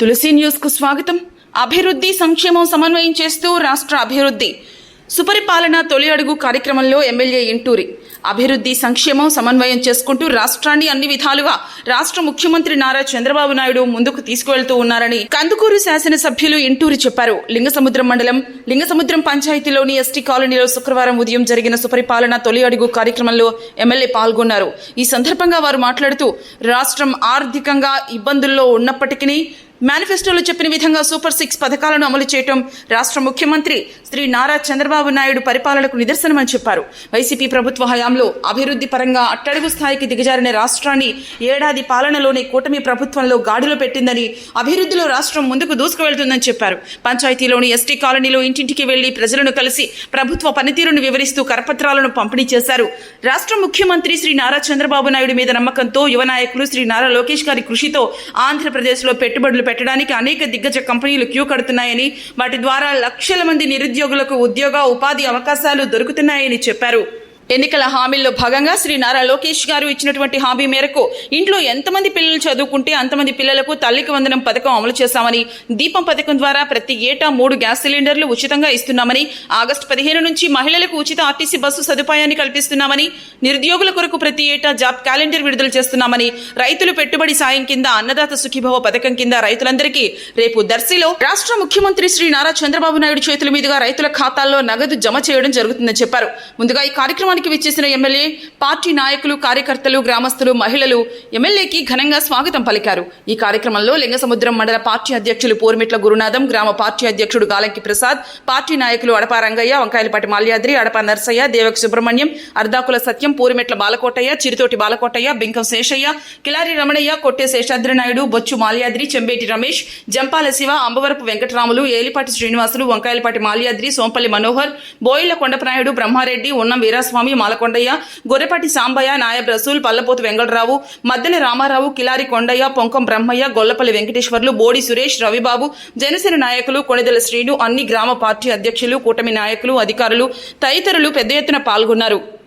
తులసి న్యూస్కు స్వాగతం. అభివృద్ధి సంక్షేమం సమన్వయం చేస్తూ రాష్ట్ర అభివృద్ధి. సుపరిపాలన తొలి అడుగు కార్యక్రమంలో ఎమ్మెల్యే ఇంటూరి. అభివృద్ధి సంక్షేమం సమన్వయం చేసుకుంటూ రాష్ట్రాన్ని అన్ని విధాలుగా రాష్ట్ర ముఖ్యమంత్రి నారా చంద్రబాబు నాయుడు ముందుకు తీసుకువెళ్తూ ఉన్నారని కందుకూరు శాసనసభ్యులు ఇంటూరి చెప్పారు. లింగసముద్రం మండలం లింగసముద్రం పంచాయతీలోని ఎస్టీ కాలనీలో శుక్రవారం ఉదయం జరిగిన సుపరిపాలన తొలి అడుగు కార్యక్రమంలో ఎమ్మెల్యే పాల్గొన్నారు. ఈ సందర్భంగా వారు మాట్లాడుతూ రాష్ట్రం ఆర్థికంగా ఇబ్బందుల్లో ఉన్నప్పటికీ మేనిఫెస్టోలో చెప్పిన విధంగా సూపర్ సిక్స్ పథకాలను అమలు చేయటం రాష్ట్ర ముఖ్యమంత్రి శ్రీ నారా చంద్రబాబు నాయుడు పరిపాలనకు నిదర్శనమని చెప్పారు. వైసీపీ ప్రభుత్వ హయాంలో అభివృద్ధి పరంగా అట్టడుగు స్థాయికి దిగజారిన రాష్ట్రాన్ని ఏడాది పాలనలోనే కూటమి ప్రభుత్వంలో గాడిలో పెట్టిందని అభివృద్ధిలో రాష్ట్రం ముందుకు దూసుకువెళ్తుందని చెప్పారు. పంచాయతీలోని ఎస్టీ కాలనీలో ఇంటింటికి వెళ్ళి ప్రజలను కలిసి ప్రభుత్వ పనితీరును వివరిస్తూ కరపత్రాలను పంపిణీ చేశారు. రాష్ట్ర ముఖ్యమంత్రి శ్రీ నారా చంద్రబాబు నాయుడు మీద నమ్మకంతో యువ నాయకులు శ్రీ నారా లోకేష్ గారి కృషితో ఆంధ్రప్రదేశ్లో పెట్టుబడులు పెట్టడానికి అనేక దిగ్గజ కంపెనీలు క్యూ కడుతున్నాయని వాటి ద్వారా లక్షల మంది నిరుద్యోగులకు ఉద్యోగ ఉపాధి అవకాశాలు దొరుకుతున్నాయని చెప్పారు. ఎన్నికల హామీల్లో భాగంగా శ్రీ నారా లోకేష్ గారు ఇచ్చినటువంటి హామీ మేరకు ఇంట్లో ఎంతమంది పిల్లలు చదువుకుంటే అంతమంది పిల్లలకు తల్లికి వందనం పథకం అమలు చేశామని దీపం పథకం ద్వారా ప్రతి ఏటా మూడు గ్యాస్ సిలిండర్లు ఉచితంగా ఇస్తున్నామని ఆగస్టు పదిహేను నుంచి మహిళలకు ఉచిత ఆర్టీసీ బస్సు సదుపాయాన్ని కల్పిస్తున్నామని నిరుద్యోగుల కొరకు ప్రతి ఏటా జాబ్ క్యాలెండర్ విడుదల చేస్తున్నామని రైతులు పెట్టుబడి సాయం కింద అన్నదాత సుఖీభవ పథకం కింద రైతులందరికీ రేపు దర్శిలో రాష్ట్ర ముఖ్యమంత్రి శ్రీ నారా చంద్రబాబు నాయుడు చేతుల మీదుగా రైతుల ఖాతాల్లో నగదు జమ చేయడం జరుగుతుందని చెప్పారు. ముందుగా ఈ కార్యక్రమానికి విచ్చేసిన ఎమ్మెల్యే పార్టీ నాయకులు కార్యకర్తలు గ్రామస్తులు మహిళలు ఎమ్మెల్యేకి ఘనంగా స్వాగతం పలికారు. ఈ కార్యక్రమంలో లింగసముద్రం మండల పార్టీ అధ్యక్షులు పోర్మిట్ల గురునాథం గ్రామ పార్టీ అధ్యక్షుడు గాలంకి ప్రసాద్ పార్టీ నాయకులు అడప రంగయ్య వంకాయలపాటి మాల్యాద్రి అడప నర్సయ్య దేవక సుబ్రహ్మణ్యం అర్ధాకుల సత్యం పూరిమెట్ల బాలకోటయ్య చిరుతోటి బాలకోటయ్య బింకం శేషయ్య కిలారి రమణయ్య కొట్టే శేషాద్రి నాయుడు బొచ్చు మాల్యాద్రి చెంబేటి రమేష్ జంపాల శివ అంబవరపు వెంకటరాములు ఏలిపాటి శ్రీనివాసులు వంకాయలపాటి మాల్యాద్రి సోంపల్లి మనోహర్ బోయిల కొండప్రాయుడు బ్రహ్మారెడ్డి ఉన్నం వీరాస్వామి మాలకొండయ్య గొర్రెపాటి సాంబయ్య నాయబ్ రసూల్ పల్లపోతు వెంగళరావు మద్దెల రామారావు కిలారి కొండయ్య పొంకం బ్రహ్మయ్య గొల్లపల్లి వెంకటేశ్వర్లు బోడి సురేష్ రవిబాబు జనసేన నాయకులు కొణిదెల శ్రీను అన్ని గ్రామ పార్టీ అధ్యక్షులు కూటమి నాయకులు అధికారులు తదితరులు పెద్ద ఎత్తున పాల్గొన్నారు.